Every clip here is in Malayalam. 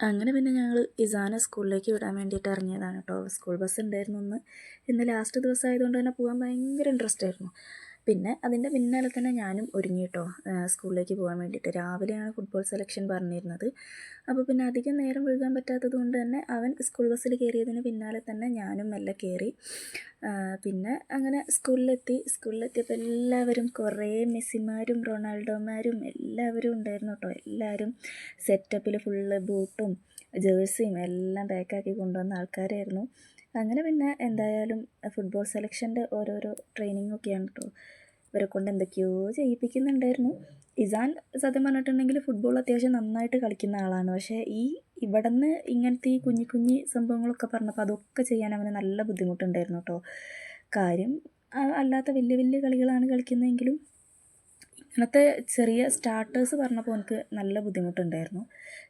അങ്ങനെ പിന്നെ ഞങ്ങൾ ഇസാന സ്കൂളിലേക്ക് വിടാൻ വേണ്ടിയിട്ട് ഇറങ്ങിയതാണ് കേട്ടോ. സ്കൂൾ ബസ് ഉണ്ടായിരുന്നു ഒന്ന് ഇന്ന് ലാസ്റ്റ് ദിവസമായതുകൊണ്ട് തന്നെ പോകാൻ ഭയങ്കര ഇൻട്രസ്റ്റ് ആയിരുന്നു. പിന്നെ അതിന്റെ പിന്നാലെ തന്നെ ഞാനും ഒരുങ്ങി കേട്ടോ സ്കൂളിലേക്ക് പോകാൻ വേണ്ടിയിട്ട്. രാവിലെയാണ് ഫുട്ബോൾ സെലക്ഷൻ പറഞ്ഞിരുന്നത്. അപ്പോൾ പിന്നെ അധികം നേരം വൈകാൻ പറ്റാത്തത് കൊണ്ട് തന്നെ അവൻ സ്കൂൾ ബസ്സിൽ കയറിയതിന് പിന്നാലെ തന്നെ ഞാനും മെല്ലെ കയറി. പിന്നെ അങ്ങനെ സ്കൂളിലെത്തി. സ്കൂളിലെത്തിയപ്പോൾ എല്ലാവരും കുറേ മെസ്സിമാരും റൊണാൾഡോമാരും എല്ലാവരും ഉണ്ടായിരുന്നു കേട്ടോ. എല്ലാവരും സെറ്റപ്പിൽ ഫുള്ള് ബൂട്ടും ജേഴ്സിയും എല്ലാം പാക്കാക്കി കൊണ്ടുവന്ന ആൾക്കാരായിരുന്നു. അങ്ങനെ പിന്നെ എന്തായാലും ഫുട്ബോൾ സെലക്ഷന്റെ ഓരോരോ ട്രെയിനിങ്ങൊക്കെയാണ് കേട്ടോ. ഇവരെ കൊണ്ട് എന്തൊക്കെയോ ചെയ്യിപ്പിക്കുന്നുണ്ടായിരുന്നു. ഇസാൻ സത്യം പറഞ്ഞിട്ടുണ്ടെങ്കിൽ ഫുട്ബോൾ അത്യാവശ്യം നന്നായിട്ട് കളിക്കുന്ന ആളാണ്. പക്ഷേ ഈ ഇവിടെ നിന്ന് ഇങ്ങനത്തെ ഈ കുഞ്ഞു കുഞ്ഞു സംഭവങ്ങളൊക്കെ പറഞ്ഞപ്പോൾ അതൊക്കെ ചെയ്യാൻ അവന് നല്ല ബുദ്ധിമുട്ടുണ്ടായിരുന്നു കേട്ടോ. കാര്യം അല്ലാത്ത വലിയ വലിയ കളികളാണ് കളിക്കുന്നതെങ്കിലും ഇങ്ങനത്തെ ചെറിയ സ്റ്റാർട്ടേഴ്സ് പറഞ്ഞപ്പോൾ എനിക്ക് നല്ല ബുദ്ധിമുട്ടുണ്ടായിരുന്നു.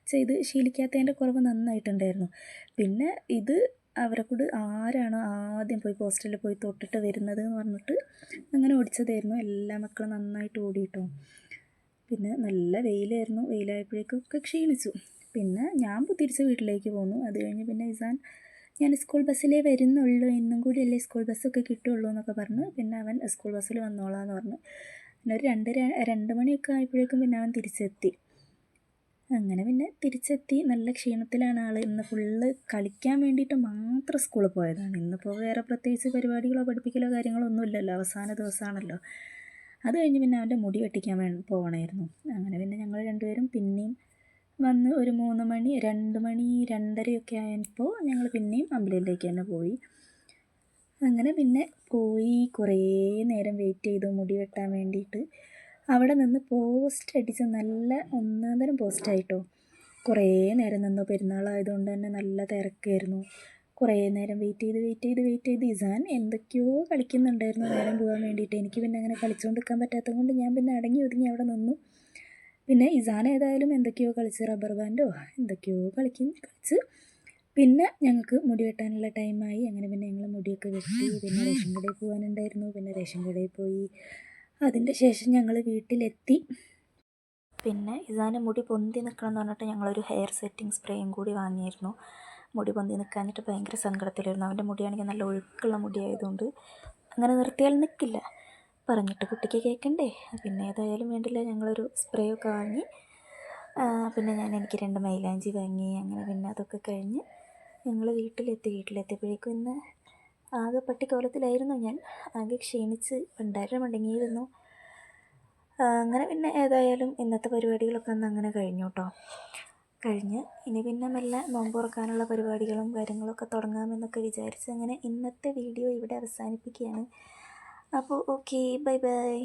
ചെയ്ത് ശീലിക്കാത്തതിന്റെ കുറവ് നന്നായിട്ടുണ്ടായിരുന്നു. പിന്നെ ഇത് അവരെ കൂടെ ആരാണോ ആദ്യം പോയി പോസ്റ്ററിൽ പോയി തൊട്ടിട്ട് വരുന്നത് എന്ന് പറഞ്ഞിട്ട് അങ്ങനെ ഓടിച്ചതായിരുന്നു. എല്ലാ മക്കളും നന്നായിട്ട് ഓടിയിട്ടോ പിന്നെ നല്ല വെയിലായിരുന്നു. വെയിലായപ്പോഴേക്കൊക്കെ ക്ഷീണിച്ചു. പിന്നെ ഞാൻ തിരിച്ച് വീട്ടിലേക്ക് പോന്നു. അത് കഴിഞ്ഞ് പിന്നെ ഇസാൻ ഞാൻ സ്കൂൾ ബസ്സിലേ വരുന്നുള്ളൂ. എന്നും കൂടി അല്ലേ സ്കൂൾ ബസ്സൊക്കെ കിട്ടുള്ളൂ എന്നൊക്കെ പറഞ്ഞു. പിന്നെ അവൻ സ്കൂൾ ബസ്സിൽ വന്നോളാന്ന് പറഞ്ഞു. പിന്നെ ഒരു രണ്ട് രണ്ട് മണിയൊക്കെ ആയപ്പോഴേക്കും പിന്നെ അവൻ തിരിച്ചെത്തി. അങ്ങനെ പിന്നെ തിരിച്ചെത്തി നല്ല ക്ഷീണത്തിലാണ് ആൾ ഇന്ന് ഫുള്ള് കളിക്കാൻ വേണ്ടിയിട്ട് മാത്രം സ്കൂളിൽ പോയതാണ്. ഇന്നിപ്പോൾ വേറെ പ്രത്യേകിച്ച് പരിപാടികളോ പഠിപ്പിക്കലോ കാര്യങ്ങളോ ഒന്നുമില്ലല്ലോ. അവസാന ദിവസമാണല്ലോ അത് കഴിഞ്ഞ് പിന്നെ അവന്റെ മുടി വെട്ടിക്കാൻ വേ പോകണമായിരുന്നു അങ്ങനെ പിന്നെ ഞങ്ങൾ രണ്ടുപേരും പിന്നെയും വന്ന് ഒരു മൂന്ന് മണി രണ്ട് മണി രണ്ടരയൊക്കെ ആയപ്പോൾ ഞങ്ങൾ പിന്നെയും അമ്പലത്തിലേക്ക് തന്നെ പോയി. അങ്ങനെ പിന്നെ പോയി കുറേ നേരം വെയിറ്റ് ചെയ്തു മുടി വെട്ടാൻ വേണ്ടിയിട്ട്. അവിടെ നിന്ന് പോസ്റ്റ് അടിച്ച് നല്ല ഒന്നാന്തരം പോസ്റ്റായിട്ടോ കുറേ നേരം നിന്നു. പെരുന്നാളായതുകൊണ്ട് തന്നെ നല്ല തിരക്കായിരുന്നു. കുറേ നേരം വെയിറ്റ് ചെയ്ത് വെയിറ്റ് ചെയ്ത് വെയിറ്റ് ചെയ്ത്. ഇസാൻ എന്തൊക്കെയോ കളിക്കുന്നുണ്ടായിരുന്നു. നേരം പോകാൻ വേണ്ടിയിട്ട്. എനിക്ക് പിന്നെ അങ്ങനെ കളിച്ചുകൊണ്ട് നിൽക്കാൻ പറ്റാത്തത് കൊണ്ട് ഞാൻ പിന്നെ അടങ്ങി ഒതുങ്ങി അവിടെ നിന്നു. പിന്നെ ഇസാൻ ഏതായാലും എന്തൊക്കെയോ കളിച്ച് റബ്ബർ ബാൻഡോ എന്തൊക്കെയോ കളിക്കും കളിച്ച്. പിന്നെ ഞങ്ങൾക്ക് മുടി വെട്ടാനുള്ള ടൈമായി അങ്ങനെ പിന്നെ ഞങ്ങൾ മുടിയൊക്കെ വെട്ടി. പിന്നെ റേഷൻ കടയിൽ പോകാനുണ്ടായിരുന്നു. പിന്നെ റേഷൻ കടയിൽ പോയി. അതിന്റെ ശേഷം ഞങ്ങൾ വീട്ടിലെത്തി. പിന്നെ ഇസാന് മുടി പൊന്തി നിൽക്കണം എന്ന് പറഞ്ഞിട്ട് ഞങ്ങളൊരു ഹെയർ സെറ്റിംഗ് സ്പ്രേയും കൂടി വാങ്ങിയിരുന്നു. മുടി പൊന്തി നിൽക്കാനായിട്ട് ഭയങ്കര സങ്കടത്തിലായിരുന്നു. അവന്റെ മുടിയാണെങ്കിൽ നല്ല ഒഴുക്കുള്ള മുടിയായതുകൊണ്ട് അങ്ങനെ നിർത്തിയാൽ നിൽക്കില്ല. പറഞ്ഞിട്ട് കുട്ടിക്ക് കേൾക്കണ്ടേ? പിന്നെ ഏതായാലും വേണ്ടില്ല ഞങ്ങളൊരു സ്പ്രേ ഒക്കെ വാങ്ങി. പിന്നെ ഞാൻ എനിക്ക് രണ്ട് മൈലാഞ്ചി വാങ്ങി. അങ്ങനെ പിന്നെ അതൊക്കെ കഴിഞ്ഞ് ഞങ്ങൾ വീട്ടിലെത്തി. വീട്ടിലെത്തിയപ്പോഴേക്കും ഇന്ന് ആകെ പട്ടിക്കോലത്തിലായിരുന്നു ഞാൻ. ആകെ ക്ഷീണിച്ച് ഭണ്ഡാരം മടങ്ങിയിരുന്നു അങ്ങനെ പിന്നെ ഏതായാലും ഇന്നത്തെ പരിപാടികളൊക്കെ ഒന്ന് അങ്ങനെ കഴിഞ്ഞു കേട്ടോ കഴിഞ്ഞ് ഇനി പിന്നെ മെല്ലെ നോമ്പ് തുറക്കാനുള്ള പരിപാടികളും കാര്യങ്ങളൊക്കെ തുടങ്ങാമെന്നൊക്കെ വിചാരിച്ച് അങ്ങനെ ഇന്നത്തെ വീഡിയോ ഇവിടെ അവസാനിപ്പിക്കുകയാണ്. അപ്പോൾ ഓക്കെ ബൈ ബൈ.